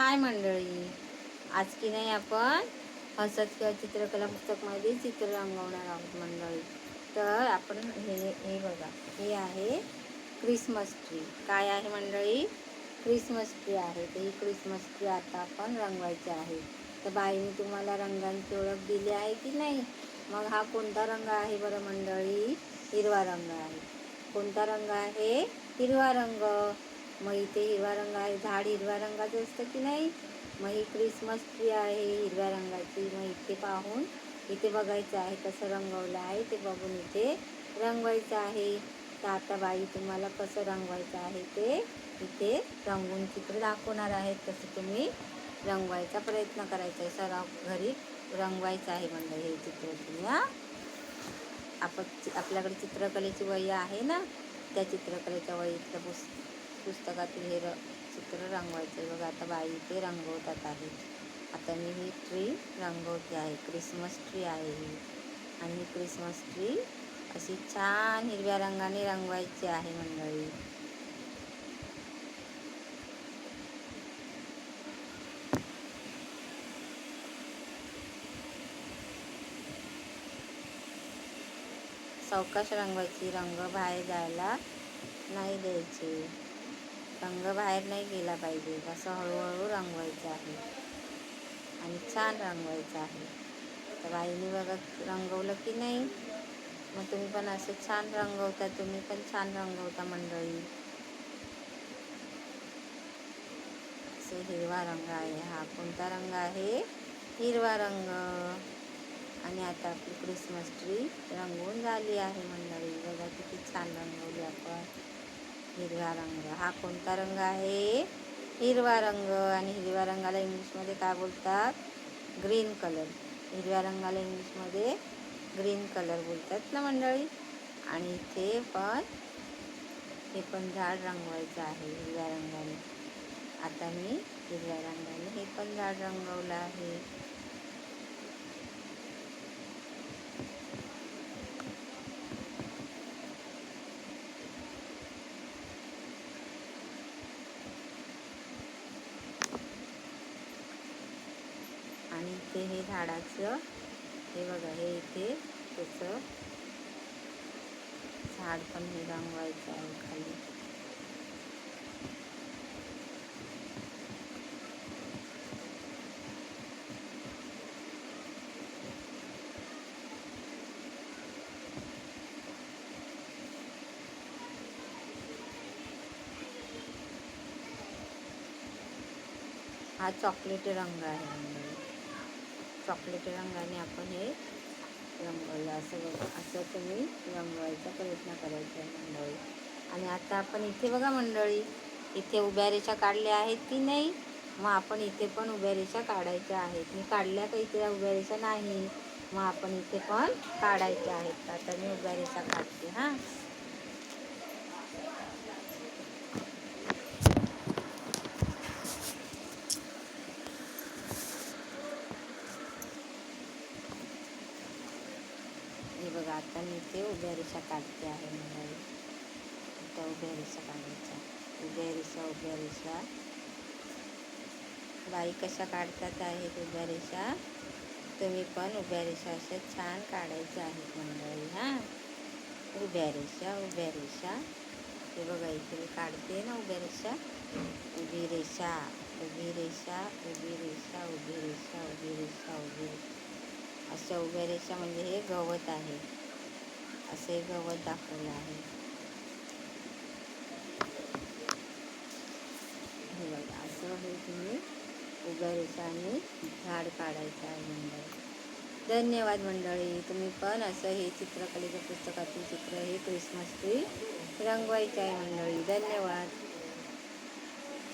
हाय मंडळी. आज की नाही आपण हसत किंवा चित्रकला पुस्तकमध्ये चित्र रंगवणार आहोत मंडळी. तर आपण हे हे बघा. हे आहे क्रिसमस ट्री. काय आहे मंडळी? क्रिसमस ट्री आहे. तर ही क्रिसमस ट्री आता आपण रंगवायची आहे. तर बाईने तुम्हाला रंगांची ओळख दिली आहे की नाही? मग हा कोणता रंग आहे बरं मंडळी? हिरवा रंग आहे. कोणता रंग आहे? हिरवा रंग. मग इथे हिरवा रंग आहे झाड हिरव्या रंगाचं असतं की नाही? मग ही क्रिसमस ट्री आहे हिरव्या रंगाची. मग इथे पाहून इथे बघायचं आहे कसं रंगवलं आहे. ते बघून इथे रंगवायचं आहे. तर आता बाई तुम्हाला कसं रंगवायचं आहे ते इथे रंगवून चित्र दाखवणार आहेत तसं तुम्ही रंगवायचा प्रयत्न करायचा आहे. सराव घरी रंगवायचं आहे मंडळी हे चित्र तुम्ही आपण आपल्याकडे चित्रकलेची वही आहे ना? त्या चित्रकलेच्या वहीतलं पुस्तक पुस्तकातील हे र चित्र रंगवायचं. आहे बघा आता बाई ते रंगवतात आहे. आता मी ही ट्री रंगवते आहे. क्रिसमस ट्री आहे ही. आणि क्रिसमस ट्री अशी छान हिरव्या रंगाने रंगवायची आहे मंडळी. सावकाश रंगवायची. रंग बाहेर जायला नाही द्यायचे. रंग बाहेर नाही गेला पाहिजे. असं हळूहळू रंगवायचं आहे. आणि छान रंगवायचं आहे. तर बाईने बघा रंगवलं की नाही मग तुम्ही पण असं छान रंगवता तुम्ही पण छान रंगवता मंडळी. असे हिरवा रंग आहे. हा कोणता रंग आहे? हिरवा रंग. आणि आता आपली क्रिसमस ट्री रंगवून झाली आहे मंडळी. बघा किती छान रंगवली आपण. हिरवा रंग. हा कोणता रंग आहे? हिरवा रंग. आणि हिरव्या रंगाला इंग्लिशमध्ये काय बोलतात? ग्रीन कलर हिरव्या रंगाला इंग्लिशमध्ये ग्रीन कलर बोलतात ना मंडळी? आणि इथे पण हे पण झाड रंगवायचं आहे हिरव्या रंगाने. आता मी हिरव्या रंगाने हे पण झाड रंगवलं आहे. आणि इथे हे झाडाचं हे बघा हे इथे त्याचं झाड पण हे रंगवायचं आहे खाली. हा चॉकलेटी रंग आहे. चॉकलेट रंगाने आपण हे रंगवलं. असं बघा असं तुम्ही रंगवायचा प्रयत्न करायचा आहे मंडळी. आणि आता आपण इथे बघा मंडळी इथे उभ्या रेषा काढल्या आहेत की नाही? मग आपण इथे पण उभ्या रेषा काढायच्या आहेत. मी काढल्या का इथे? उभ्या रेषा नाही. मग आपण इथे पण काढायच्या आहेत. आता मी उभ्या रेषा काढते हां हे बघा आता मी ते उभ्या रेषा काढते आहे मंडळी आता उभ्या रेषा काढायच्या उभ्या रेषा उभ्या रेषा बाई कशा काढतात आहेत उभ्या रेषा तुम्ही पण उभ्या रेषा अशा छान काढायच्या आहेत मंडळी हां. उभ्या रेषा उभ्या रेषा हे बघा इथे मी काढते ना उभ्या रेषा उभी रेषा उभी रेषा उभी रेषा उभी रेषा उभी रेषा उभी रेषा. अशा उभ्या रेषा म्हणजे हे गवत आहे. असे गवत दाखवलं आहे. हे बघा असं हे तुम्ही उगायचं आणि झाड काढायचं आहे मंडळी. धन्यवाद मंडळी तुम्ही पण असं हे चित्रकलेच्या पुस्तकातील चित्र हे क्रिसमस ट्री रंगवायचं आहे मंडळी. धन्यवाद.